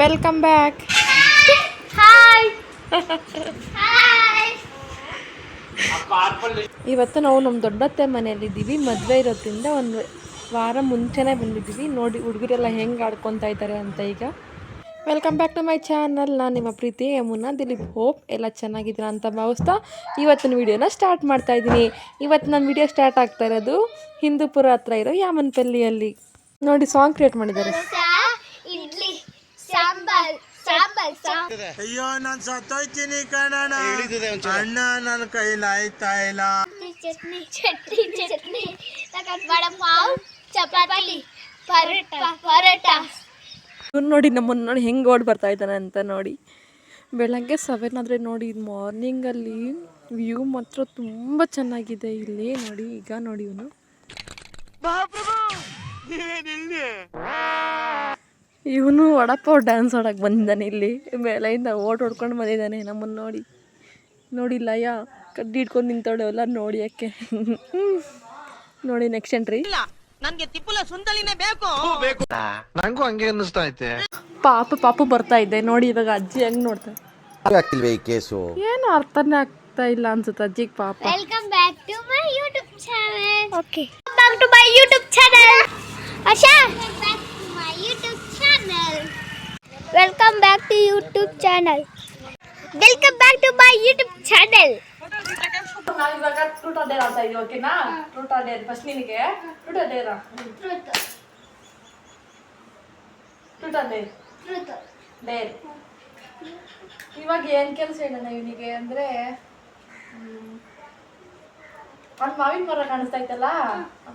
Welcome back hi ಇವತ್ತು ನಾವು ನಮ್ಮ ದೊಡ್ಡತ್ತೆ ಮನೆಯಲ್ಲಿದ್ದೀವಿ ಮದುವೆ ಇರೋದ್ರಿಂದ ಒಂದು ವಾರ ಮುಂಚೆನೇ ಬಂದಿದ್ದೀವಿ. ನೋಡಿ ಹುಡುಗರೆಲ್ಲ ಹೆಂಗೆ ಆಡ್ಕೊತಾ ಇದ್ದಾರೆ ಅಂತ ಈಗ. Welcome back to my channel ನಾನು ನಿಮ್ಮ ಪ್ರೀತಿ ಯಮುನಾ ದಿಲೀಪ್ ಹೋಪ್. ಎಲ್ಲ ಚೆನ್ನಾಗಿದ್ದೀರಾ ಅಂತ ಭಾವಿಸ್ತಾ ಇವತ್ತಿನ ವಿಡಿಯೋನ ಸ್ಟಾರ್ಟ್ ಮಾಡ್ತಾ ಇದ್ದೀನಿ. ಇವತ್ತು ನನ್ನ ವಿಡಿಯೋ ಸ್ಟಾರ್ಟ್ ಆಗ್ತಾ ಇರೋದು ಹಿಂದೂಪುರ ಹತ್ರ ಇರೋ ಯಾಮನ್ಪಲ್ಲಿಯಲ್ಲಿ. ನೋಡಿ ಸಾಂಗ್ ಕ್ರಿಯೇಟ್ ಮಾಡಿದ್ದಾರೆ. ಸಾಂಬಾರ್ ಸಾಂಬಾರ್ ಸಾಂಬಾರ್. ಅಯ್ಯೋ ನಾನ್ ಸತ್ತೋಯ್ತೀನಿ ಕಣಣ ಅಣ್ಣ ನನ್ನ ಕೈಲಾಯ್ತಾ ಇಲ್ಲ. ಚಟ್ನಿ ಚಟ್ನಿ ಚಟ್ನಿ ತಗೊಂಡ್ ವಡ ಪಾವ್ ಚಪಾತಿ ಪರೋಟ ಪರೋಟ. ನೋಡಿ ನಮ್ಮನ್ನು ನೋಡಿ ಹೆಂಗೆ ಓಡ್ ಬರ್ತಾ ಇದ್ದಾನೆ ಅಂತ ನೋಡಿ. ಬೆಳಗ್ಗೆ ಸೆವೆನ್ ಆದರೆ ನೋಡಿ ಮಾರ್ನಿಂಗಲ್ಲಿ ವ್ಯೂ ಮಾತ್ರ ತುಂಬ ಚೆನ್ನಾಗಿದೆ ಇಲ್ಲಿ. ನೋಡಿ ಈಗ ನೋಡಿ ಇವನು. ಇವನು ವಡಪ್ಪ ಡ್ಯಾನ್ಸ್ ಆಡಕ್ಕೆ ಬಂದಿದ್ದಾನೆ ಇಲ್ಲಿ. ಮೇಲೆಯಿಂದ ಓಟ್ ಹೊಡ್ಕೊಂಡು ಬಂದಿದ್ದಾನೆ ನಮ್ಮನ್ನು ನೋಡಿ. ನೋಡಿ ಲಯ ಕಡ್ಡಿ ಹಿಡ್ಕೊಂಡು ನಿಂತವಳೆ ಎಲ್ಲ ನೋಡಿ ಯಾಕೆ? ನೋಡಿ ನೆಕ್ಸ್ಟ್ ಎಂಟ್ರಿ ನಂಗೂ ಹಂಗೆ ಅನ್ನಿಸ್ತಾ ಐತೆ. ಪಾಪ ಪಾಪು ಬರ್ತಾ ಇದೆ. ನೋಡಿ ಇವಾಗ ಅಜ್ಜಿ ಹೆಂಗ್ ನೋಡ್ತಾರೆ ಆಗ್ತಿಲ್ವೇ ಈ ಕೇಸು? ಏನು ಅರ್ಥನೇ ಆಗ್ತಾ ಇಲ್ಲ ಅನ್ಸುತ್ತೆ ಅಜ್ಜಿಗೆ ಪಾಪ. Welcome back to my YouTube channel okay back to my YouTube channel Asha back to my YouTube channel welcome back to YouTube channel welcome back to my YouTube channel ನಾವಿವಾಗ ಟ್ರೂಟ್ ಡೇರ್ ಆಡ್ತಾ ಇದೀವಿ ಓಕೆನಾ truth dare first ನಿನಗೆ truth dare truth dare truth dare ಇವಾಗ ಏನ್ ಕೆಲಸ ಹೇಳೋಣ ಇವನಿಗೆ ಅಂದ್ರೆ ಅವ್ನ ಮಾವಿನ ಮರ ಕಾಣಿಸ್ತಾ ಇತ್ತಲ್ಲ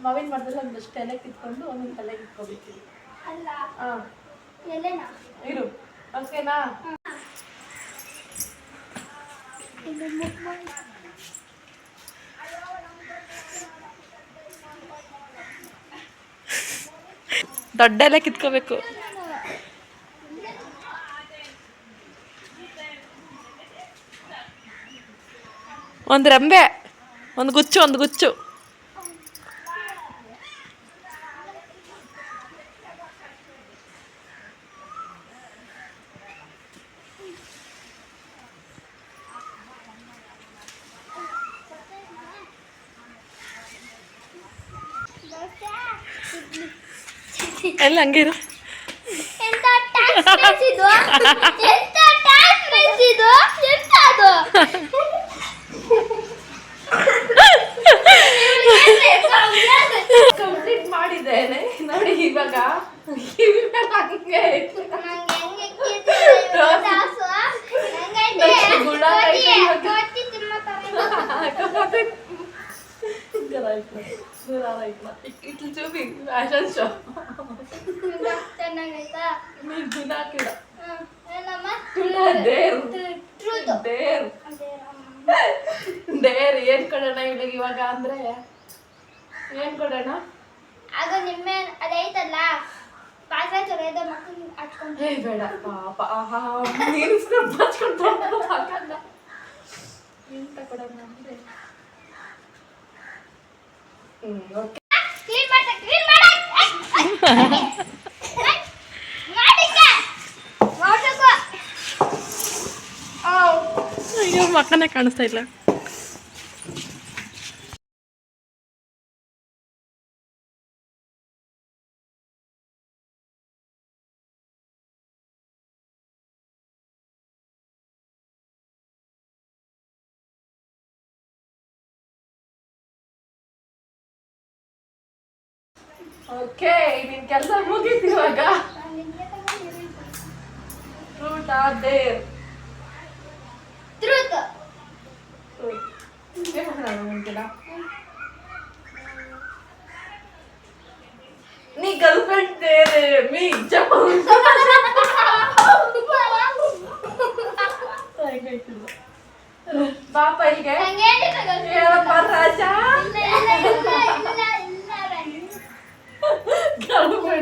ಮಾವಿನ ಮರದಲ್ಲಿ ಒಂದಷ್ಟು ಎಲೆ ಕಿತ್ಕೊಂಡು ಒಂದೊಂದು ತಲೆಗೆ ಅಲ್ಲ. ಹಾ ಎಲೆನಾ ಇರು ಓಕೆನಾ ದೊಡ್ಡ ಎಲೆ ಕಿತ್ಕೋಬೇಕು ಒಂದು ರೆಂಬೆ ಒಂದು ಗುಚ್ಚು ಒಂದು ಗುಚ್ಚು ಎಂತ ಅದು? ಕಂಪ್ಲೀಟ್ ಮಾಡಿದ್ದೇನೆ. ನೋಡಿ ಇವಾಗ ಗುಣ ಶೋ ಚೆನ್ನಾಗೈತಾ? ನೀರು ಗುಣ ಕಿಡ. ಹ್ಮ್. ಏನಮ್ಮ? ದೇರ್. ದೇರ್ ದೇರ್ ಏನ್ ಕೊಡೋಣ ಇವಾಗ ಇವಾಗ ಅಂದ್ರೆ? ಏನ್ ಕೊಡೋಣ? ಅದು ನಿಮ್ಮೆ ಅದೈತಲ್ಲ? ಪಾತ್ರೆ ತೊಳೆಯೋದು ಮಕ್ಕಳು ಹಚ್ಕೊಂಡು. ಏ ಬೇಡ. ಪಾಪ. ಆಹಾ ನೀನು ಹಚ್ಕೊಂಡು ಎಂತ ಕೊಡೋಣ ಅಂದ್ರೆ? ಅಯ್ಯೋ ಮಕ್ಕನೇ ಕಾಣಿಸ್ತಾ ಇಲ್ಲ. ಓಕೆ ನಿನ್ ಕೆಲಸ ಮುಗೀತು ಇವಾಗ ಫ್ರೂಟ್ ದೇರ್ ಟ್ರೂತ್ ಏನ್ ಮಾಡೋಣ ಮುಂಚಿನ ನೀ ಗರ್ಲ್ಫ್ರೆಂಡ್ ತೇರೆ ಮೀ ಜಪ ಪಾಪ ಇಲ್ಲಿಗೆ ಹಂಗೇನು ತಗೊಂಡು ಹೇಳಪ್ಪ ರಾಜ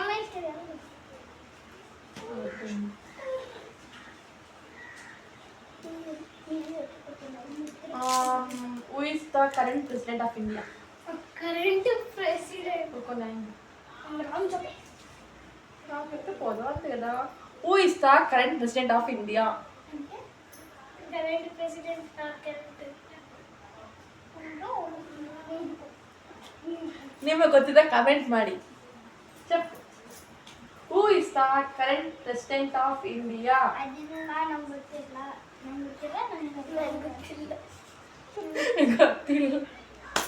ಏನಂದ್ರೆ ಅಂದ್ರೆ ಕ್ವಶನ್ ಅಡಗಲ್ಲ ಪಾಪ ನಿಮ್ಮ ಮಮ್ಮಿ ಇಷ್ಟ who is the current president of India current president Ram ಜೊತೆ who is the current president of India current president current ನಿಮಗೆ ಗೊತ್ತಿದೆ ಕಮೆಂಟ್ ಮಾಡಿ ಚೆಪ್ who is the current president of India ಅದನ್ನ ನಂಗೆ ಗೊತ್ತಿಲ್ಲ ನಂಗೆ ಗೊತ್ತಿಲ್ಲ ನನಗೆ ಗೊತ್ತಿಲ್ಲ ಗೊತ್ತಿಲ್ಲ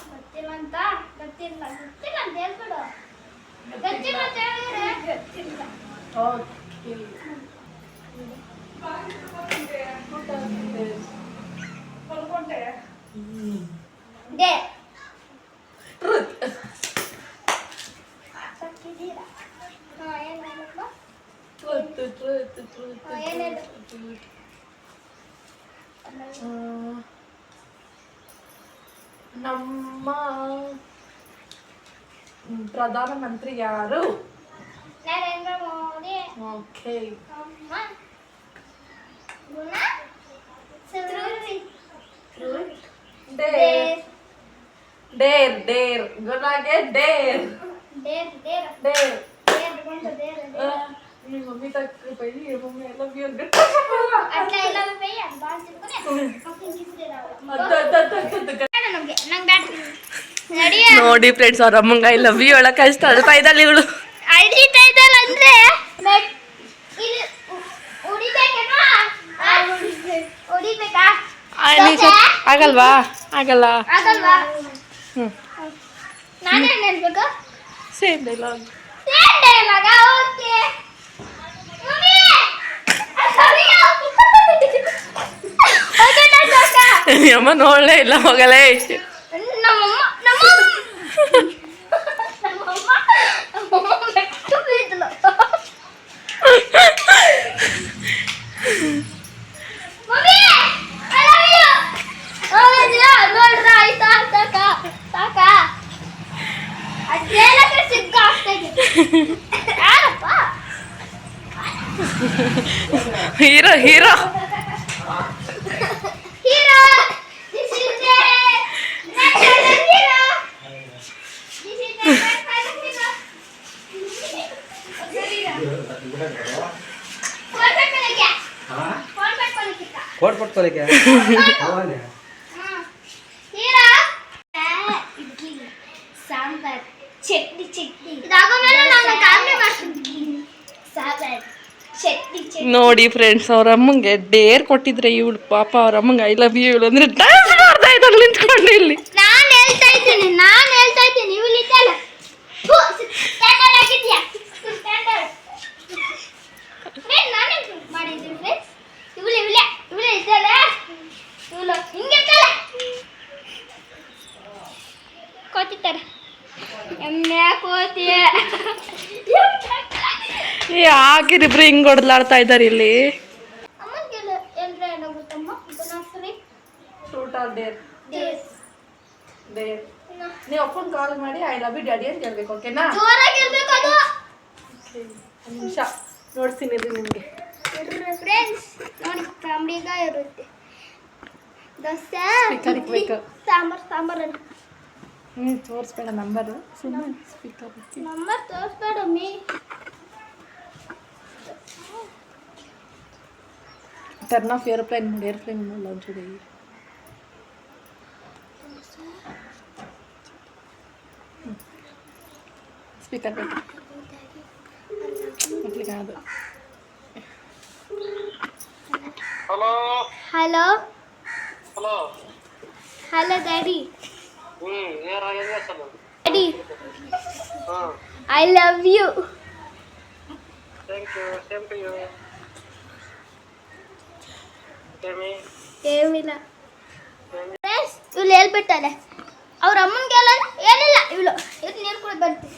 ಗೊತ್ತಿಲ್ಲ ಅಂತ ಗೊತ್ತಿಲ್ಲ ಗೊತ್ತಿಲ್ಲ ಅಂತ ಹೇಳ್ಬಿಡು ಗೊತ್ತಿಲ್ಲ ಅಂತ ಹೇಳಿದ್ರೆ ಗೊತ್ತಿಲ್ಲ ಓಕೆ ದೇ ಟ್ರೂತ್ ಗೊತ್ತಿದ್ದೀರಾ ಹಾಂ ಏನು ನಮ್ಮ ಮ್, ಪ್ರಧಾನಮಂತ್ರಿ ಯಾರು ನರೇಂದ್ರ ಮೋದಿ ಓಕೆ ಅಮ್ಮ ಗುಣ Suruchi Deere dare Deere ಗುಲಾಗೆ Deere there there Deere ನೋಡಿ ಫ್ರೆಂಡ್ಸ್ ಅವ್ರ ಅಮ್ಮಂಗ ಐ ಲವ್ ಯು ಹೇಳಕ್ ಕಷ್ಟ ಅಳ್ತಾ ಇದ್ದಾಳೆ ಇವಳು. ಅಳಿತಾ ಅಂದ್ರೆ? ಆಗಲ್ವಾ? ಆಗಲ್ಲ. Same dialogue same dialogue okay எம்மன் ஒல்லே இல்லாமலே hero hero hero idli sambar chutney chutney. ನೋಡಿ ಫ್ರೆಂಡ್ಸ್ ಅವ್ರ ಅಮ್ಮಂಗೆ ಡೇರ್ ಕೊಟ್ಟಿದ್ರೆ ಇವಳು ಪಾಪ ಅವ್ರ ಅಮ್ಮಂಗೆ ಐ ಲವ್ ಯು ಇವಳು ಅಂದ್ರೆ ಡ್ಯಾನ್ಸ್ ಮಾಡ್ತಾ ಇದ್ದಾಳೆ ನಿಂತ್ಕೊಂಡು ಇಲ್ಲಿ. ನಾನು ಹೇಳ್ತಾ ಇದ್ದೀನಿ ನಾನು ಹೇಳ್ತಾ ಇದ್ದೀನಿ ಇವಳು ಇದ್ದಲ್ಲ ಸ್ಟ್ಯಾಂಡರ್ಡ್ ಆಗಿದ್ಯಾ? ಸ್ಟ್ಯಾಂಡರ್ಡ್ ಫ್ರೆಂಡ್ ನಾನು ಮಾಡಿದ್ದೀನಿ ಫ್ರೆಂಡ್ಸ್ ಇವಳು ಇವಳೆ ಇವಳೆ ಇದ್ದಲ್ಲ ಇವಳು ಹಿಂಗಿರ್ತಾಳೆ ಕೋತಿತ್ತಾರೆ ಎಮ್ಮೆ ಕೋತಿ ಯಾಕಿರಿಬ್ರು ಹಿಂಗ್ ಹೊಡ್ಲಾಡ್ತಾ ಇದ್ದಾರೆ ಇಲ್ಲಿ ನೀವು ಅಪ್ಪನ ಕಾಲ್ ಮಾಡಿ ಐ ಲವ್ ಯು ಡ್ಯಾಡಿ ಅಂತ ಹೇಳ್ಬೇಕು ಓಕೆನಾ ಜೋರಾಗಿ ಇರ್ಬೇಕು ಅದು ಒಂದು ನಿಮಿಷ ನೋಡ್ತೀನಿ ನಿಮ್ಗೆ ನೋಡಿ ಕಾಮಿಡಿಗ ಇರುತ್ತೆ ದೋಸೆ Speaker ಇಕ್ಬೇಕು. ಸಾಂಬಾರ್ ಸಾಂಬಾರ್ ಅಂತ ಹ್ಞೂ ತೋರಿಸ್ಬೇಡ ನಂಬರು ಸುಮ್ಮನೆ ಸ್ಪೀಕರ್ ನಂಬರ್ ತೋರಿಸ್ಬೇಡ ಮೀ ಟರ್ನ್ ಆಫ್ ಏರೋಪ್ಲೇನ್ ಮಾಡಿ ಏರೋಪ್ಲೇನ್ ಮಾಡಿ ಒಂಚೂರು ಸ್ಪೀಕರ್ ಬೇಕು ಮಕ್ಳಿಗೆ hello hello hello daddy daddy I love you ఏమిలా ఇವ್ಳು ಹೇಳ್ಬಿಟ್ಟಾಳೆ ಅವ್ರ ಅಮ್ಮನ ಕೇಳೋಣ ಏನಿಲ್ಲ ಇವಳು ಇದು ನೀರು ಕೂಡ ಬರ್ತೀನಿ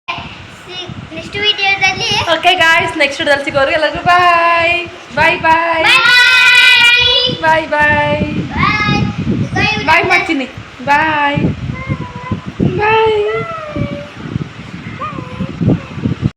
ನೆಕ್ಸ್ಟ್ ವಿಡಿಯೋದಲ್ಲಿ ಓಕೆ ಗಾಯ್ಸ್ ನೆಕ್ಸ್ಟ್ ವಿಡಿಯೋದಲ್ಲಿ ಸಿಗೋರು ಎಲ್ಲರಿಗೂ ಬಾಯ್ ಬಾಯ್ ಬಾಯ್ ಬಾಯ್ ಬಾಯ್ ಬಾಯ್ ಮಾಡ್ತೀನಿ ಬಾಯ್ ಬಾಯ್